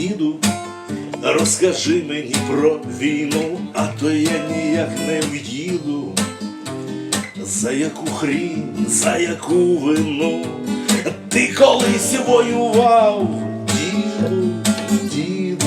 Діду, розкажи мені про війну, а то я ніяк не в'їду. За яку хрінь, за яку вину ти колись воював, діду, діду,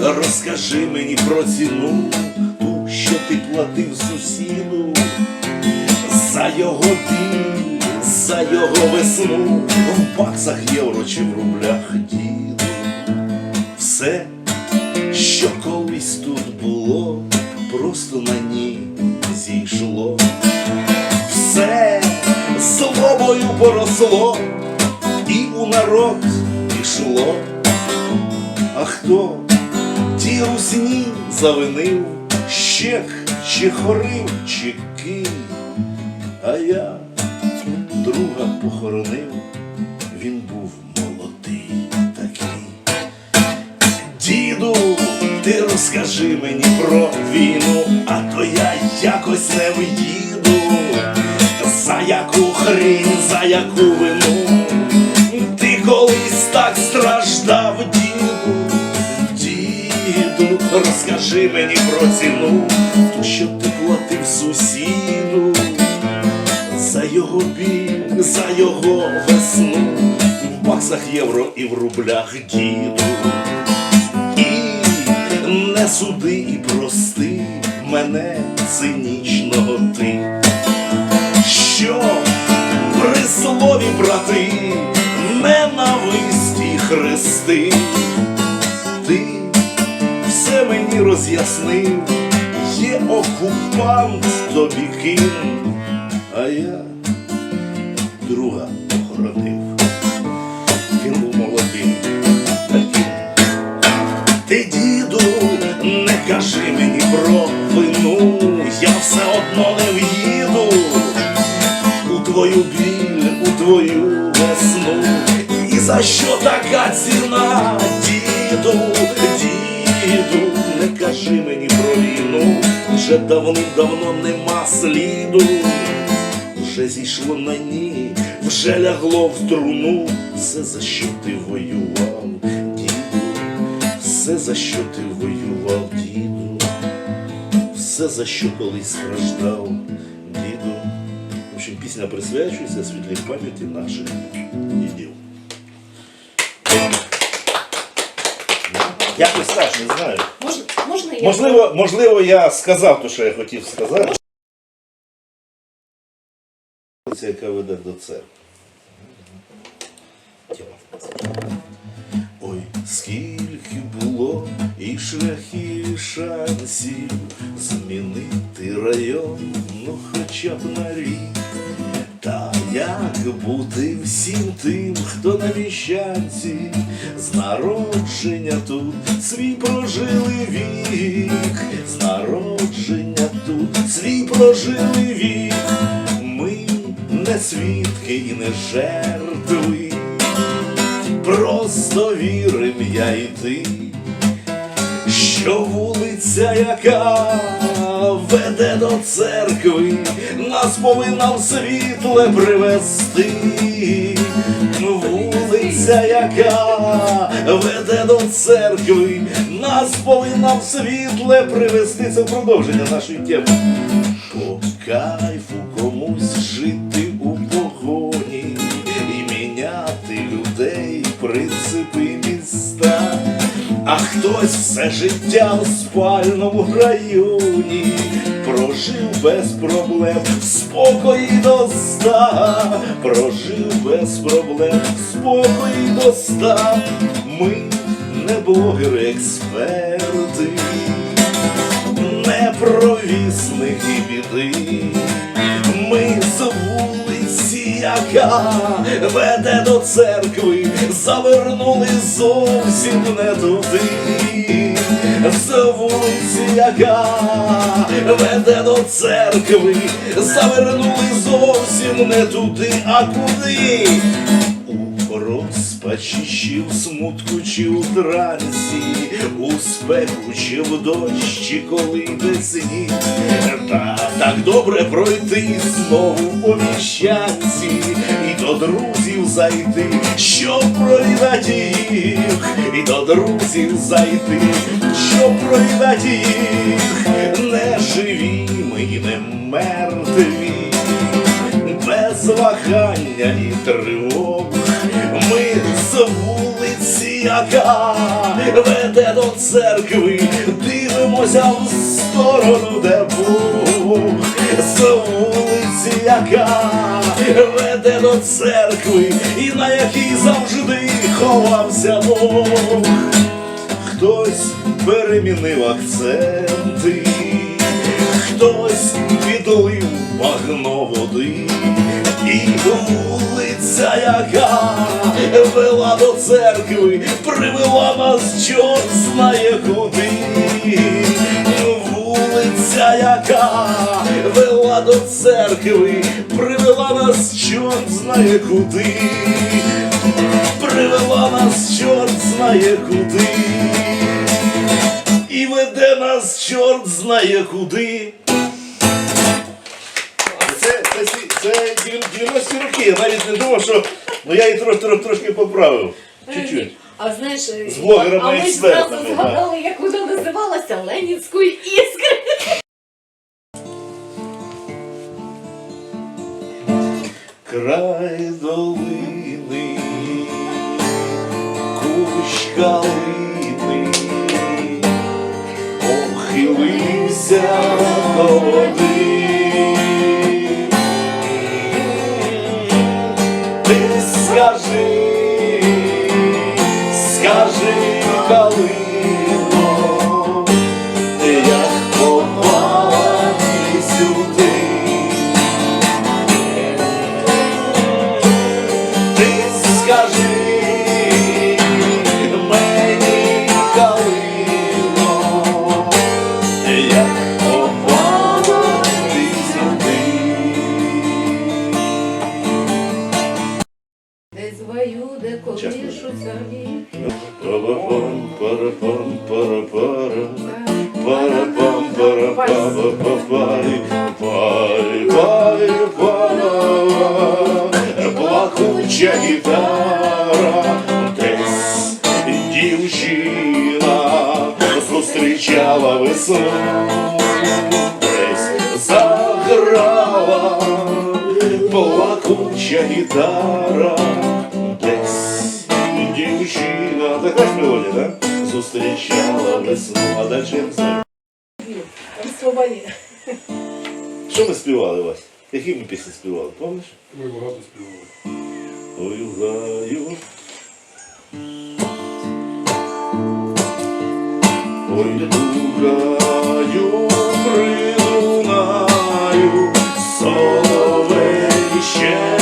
розкажи мені про ціну, ту, що ти платив сусіду, за його біль, за його весну, в баксах євро чи в рублях, діду, все, що колись тут було, просто на ній зійшло. Все злобою поросло і у народ пішло. А хто ті русні завинив, щек чи хорив, чи кий, а я друга похоронив, він був молодий ти розкажи мені про війну, а то я якось не в'їду. За яку хрінь, за яку вину ти колись так страждав, діду, діду, розкажи мені про ціну, ту, що ти платив сусіду, за його біль, за його весну, в баксах євро і в рублях, діду. Не суди і прости мене цинічного ти, що при слові брати ненависті хрести, ти все мені роз'яснив, є окупант тобі ким, а я друга охоронив. Я все одно не в'їду у твою біль, у твою весну. І за що така ціна, діду, діду, не кажи мені про війну, вже давним-давно нема сліду, вже зійшло на ні, вже лягло в труну, все за що ти воював, діду? Все, за що ти воював, діду, все, за що колись страждав, діду. В общем, пісня присвячується світлій пам'яті наших дідів. Якось так, не знаю. Можна, можна я? Можливо, можливо, я сказав те, що я хотів сказати. Яка веде до церкви. Ой, скільки було і шляхів, і шансів змінити район, ну хоча б на рік. Та як бути всім тим, хто на міщанці з народження тут свій прожили вік, з народження тут свій прожили вік. Ми не свідки і не жертви, просто вірим я і ти, що вулиця, яка веде до церкви, нас повинна в світле привести. Вулиця, яка веде до церкви, нас повинна в світле привести. Це продовження нашої теми. По хтось все життя в спальному районі прожив без проблем, спокої до ста, прожив без проблем, спокої до ста. Ми не блогери, експерти не провісники біди. Ми з вулиці, яка веде до церкви, завернули зовсім не туди. З вулиці, яка веде до церкви, завернули зовсім не туди, а куди? Розпачі чи смутку, чи у трансі, у спеку, чи в дощі, коли йде сніг. Та так добре пройти знову по міщанці, і до друзів зайти, щоб провідати їх, і до друзів зайти, щоб провідати їх, не живі ми і не мертві, без вагання і тривог. Ми з вулиці, яка веде до церкви, дивимося в сторону, де Бог, з вулиці, яка веде до церкви, і на якій завжди ховався Бог. Хтось перемінив акценти, хтось підлив багно води, вулиця, яка вела до церкви, привела нас чорт знає куди. Вулиця, яка вела до церкви, привела нас чорт знає куди привела нас чорт знає куди, і веде нас чорт знає куди. Це, це, це 90 роки, я навіть не думав, що ну, я її трошки, трошки, трошки поправив. Чуть-чуть. А знаєш, З блогерами а ми ж зразу згадали, як вона називалася Ленінської іскри. край долини, кущ калини, похилився до води. Віки. Парапам, парапам, парапара. Парапам, парапам, парапай, пай, пай, пара. Плакуча гітара, десь дівчина зустрічала весну, десь заграла плакуча гітара, така ж мелодія, да? Зустрічала весну, а далі я не знаю. Там слова є. Що ми співали, Вась? Які ми пісні співали, пам'ятаєш? Ми багато співали. Ой, гаю. Ой, у гаю придунаю, соловей щебече,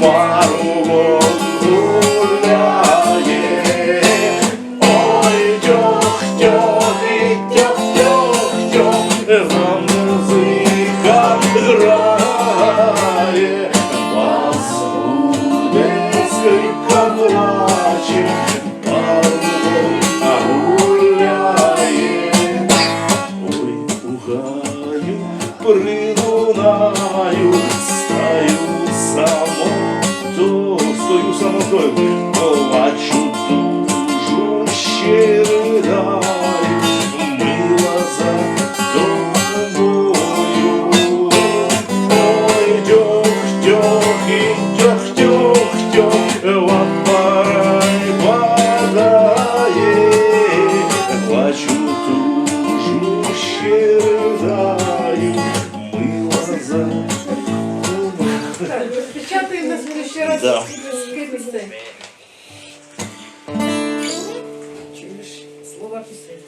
парубок гуляє. Ой, тьох, тьох, і тьох, тьох, тьох, там музика грає, плаче, вчора Да. з. Чуєш слова пісень.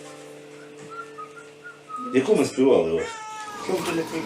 Яку ми співали ось? Чому ти такий?